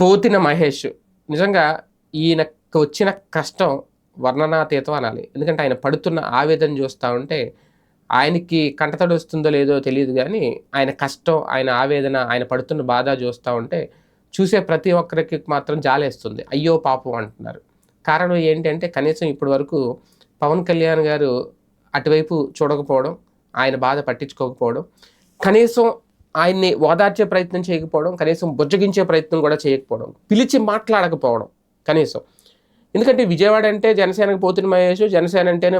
పోతిన మహేష్. నిజంగా ఈయనకు వచ్చిన కష్టం వర్ణనాతీతం అనాలి. ఎందుకంటే ఆయన పడుతున్న ఆవేదన చూస్తూ ఉంటే ఆయనకి కంటతడి వస్తుందో లేదో తెలియదు కానీ ఆయన కష్టం ఆయన ఆవేదన ఆయన పడుతున్న బాధ చూస్తూ ఉంటే చూసే ప్రతి ఒక్కరికి మాత్రం జాలేస్తుంది. అయ్యో పాపం అంటున్నారు. కారణం ఏంటంటే కనీసం ఇప్పటి వరకు పవన్ కళ్యాణ్ గారు అటువైపు చూడకపోవడం ఆయన బాధ పట్టించుకోకపోవడం కనీసం ఆయన్ని ఓదార్చే ప్రయత్నం చేయకపోవడం కనీసం బుజ్జగించే ప్రయత్నం కూడా చేయకపోవడం పిలిచి మాట్లాడకపోవడం కనీసం. ఎందుకంటే విజయవాడ అంటే జనసేనకు పోతున్న మహేష్ జనసేన అంటేనే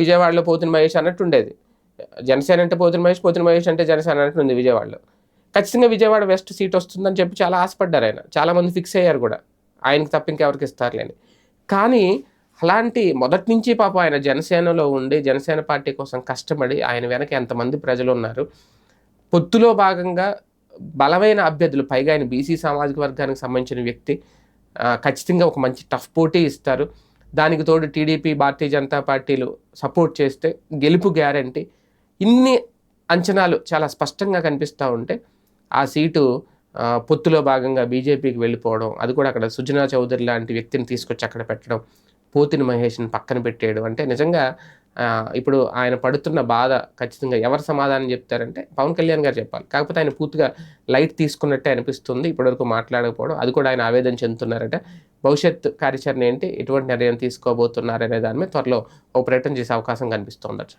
విజయవాడలో పోతున్న మహేష్ అన్నట్టు ఉండేది. జనసేన అంటే పోతున్న మహేష్ పోతున్న మహేష్ అంటే జనసేన అన్నట్టుంది విజయవాడలో. ఖచ్చితంగా విజయవాడ వెస్ట్ సీట్ వస్తుందని చెప్పి చాలా ఆశపడ్డారు ఆయన. చాలామంది ఫిక్స్ అయ్యారు కూడా. ఆయనకి తప్ప ఇంకెవరికి ఇస్తారులేని కానీ అలాంటి మొదటి నుంచి పాప ఆయన జనసేనలో ఉండి జనసేన పార్టీ కోసం కష్టపడి ఆయన వెనక ఎంతమంది ప్రజలు ఉన్నారు పొత్తులో భాగంగా బలమైన అభ్యర్థులు పైగా ఆయన బీసీ సామాజిక వర్గానికి సంబంధించిన వ్యక్తి ఖచ్చితంగా ఒక మంచి టఫ్ పోటీ ఇస్తారు. దానికి తోడు టీడీపీ భారతీయ జనతా పార్టీలు సపోర్ట్ చేస్తే గెలుపు గ్యారంటీ. ఇన్ని అంచనాలు చాలా స్పష్టంగా కనిపిస్తూ ఉంటే ఆ సీటు పొత్తులో భాగంగా బీజేపీకి వెళ్ళిపోవడం అది కూడా అక్కడ సుజనా చౌదరి లాంటి వ్యక్తిని తీసుకొచ్చి అక్కడ పెట్టడం పోతిని మహేష్ని పక్కన పెట్టేయడం అంటే నిజంగా ఇప్పుడు ఆయన పడుతున్న బాధ ఖచ్చితంగా ఎవరు సమాధానం చెప్తారంటే పవన్ కళ్యాణ్ గారు చెప్పాలి. కాకపోతే ఆయన పూర్తిగా లైట్ తీసుకున్నట్టే అనిపిస్తుంది ఇప్పటివరకు మాట్లాడకపోవడం. అది కూడా ఆయన ఆవేదన చెందుతున్నారట. భవిష్యత్ కార్యాచరణ ఏంటి? ఎటువంటి నిర్ణయం తీసుకోబోతున్నారనే దాని మీద త్వరలో ఓ ప్రయత్నం చేసే అవకాశం కనిపిస్తుందట.